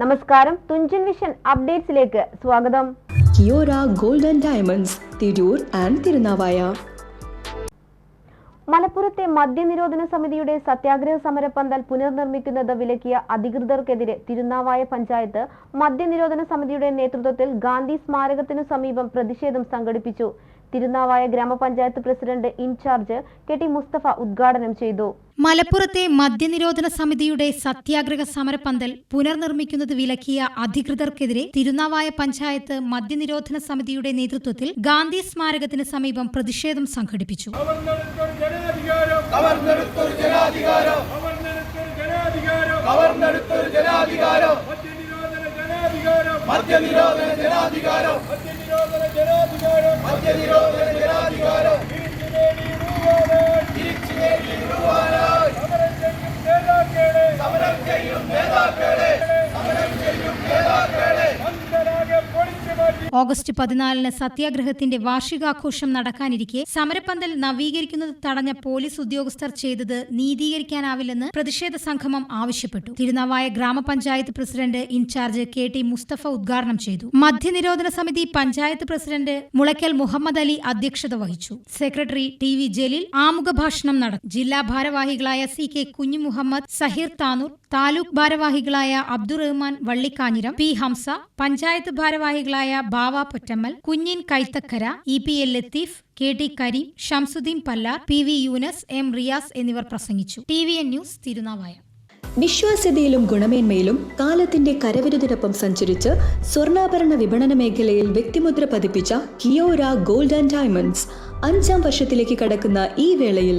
നമസ്കാരം. തുഞ്ചൻ വിഷൻ അപ്ഡേറ്റ്സിലേക്ക് സ്വാഗതം. Kiyora gold and diamonds Tirur and Thirunavaya. മലപ്പുറത്തെ മദ്യനിരോധന സമിതിയുടെ സത്യാഗ്രഹ സമരപ്പന്തൽ പുനർനിർമ്മിക്കുന്നത് വിലക്കിയ അധികൃതർക്കെതിരെ തിരുനാവായ പഞ്ചായത്ത് മദ്യനിരോധന സമിതിയുടെ നേതൃത്വത്തിൽ ഗാന്ധി സ്മാരകത്തിനു സമീപം പ്രതിഷേധം സംഘടിപ്പിച്ചു. Thirunavaya grama panchayat president in-charge K T Mustafa ഉദ്ഘാടനം ചെയ്തു മലപ്പുറത്തെ മദ്യനിരോധന സമിതിയുടെ സത്യാഗ്രഹ സമരപ്പന്തൽ പുനർനിർമ്മിക്കുന്നത് വിലക്കിയ അധികൃതർക്കെതിരെ തിരുനാവായ പഞ്ചായത്ത് മദ്യനിരോധന സമിതിയുടെ നേതൃത്വത്തിൽ ഗാന്ധി സ്മാരകത്തിന് സമീപം പ്രതിഷേധം സംഘടിപ്പിച്ചു ജനാധികാരം കവർന്നെടുത്തൊരു ജനാധികാരം കവർന്നെടുത്തൊരു ജനാധികാരം മദ്യനിരോധന ജനാധികാരം. മദ്യനിരോധന ജനാധികാരം. മദ്യനിരോധന ജനാധികാരം ഓഗസ്റ്റ് പതിനാലിന് സത്യാഗ്രഹത്തിന്റെ വാർഷികാഘോഷം നടക്കാനിരിക്കെ സമരപ്പന്തൽ നവീകരിക്കുന്നത് തടഞ്ഞ പോലീസ് ഉദ്യോഗസ്ഥർ ചെയ്തത് നീതീകരിക്കാനാവില്ലെന്ന് പ്രതിഷേധ സംഗമം ആവശ്യപ്പെട്ടു. Thirunavaya grama panchayat president in-charge K T Mustafa ഉദ്ഘാടനം ചെയ്തു. മദ്യനിരോധന സമിതി പഞ്ചായത്ത് പ്രസിഡന്റ് മുളയ്ക്കൽ മുഹമ്മദ് അലി അധ്യക്ഷത വഹിച്ചു. സെക്രട്ടറി ടി വി ജലീൽ ആമുഖ ഭാഷണം നടത്തി. ജില്ലാ ഭാരവാഹികളായ സി കെ കുഞ്ഞു മുഹമ്മദ് സഹീർ താനൂർ താലൂക്ക് ഭാരവാഹികളായ അബ്ദുറഹ്മാൻ വള്ളിക്കാഞ്ഞിരം പി ഹംസ പഞ്ചായത്ത് ഭാരവാഹികളായ Bava Pottammal Kunjin Kaithakkara E P L Latheef K T Kareem Shamsuddin Pallar P V Younus M Riyas എന്നിവർ പ്രസംഗിച്ചു. T V N news Thirunavaya. വിശ്വാസ്യതയിലും ഗുണമേന്മയിലും കാലത്തിന്റെ കരവിരുതിനൊപ്പം സഞ്ചരിച്ച് സ്വർണാഭരണ വിപണന മേഖലയിൽ വ്യക്തിമുദ്ര പതിപ്പിച്ച കിയോര ഗോൾഡ് ആൻഡ് ഡയമണ്ട്സ് അഞ്ചാം വർഷത്തിലേക്ക് കടക്കുന്ന ഈ വേളയിൽ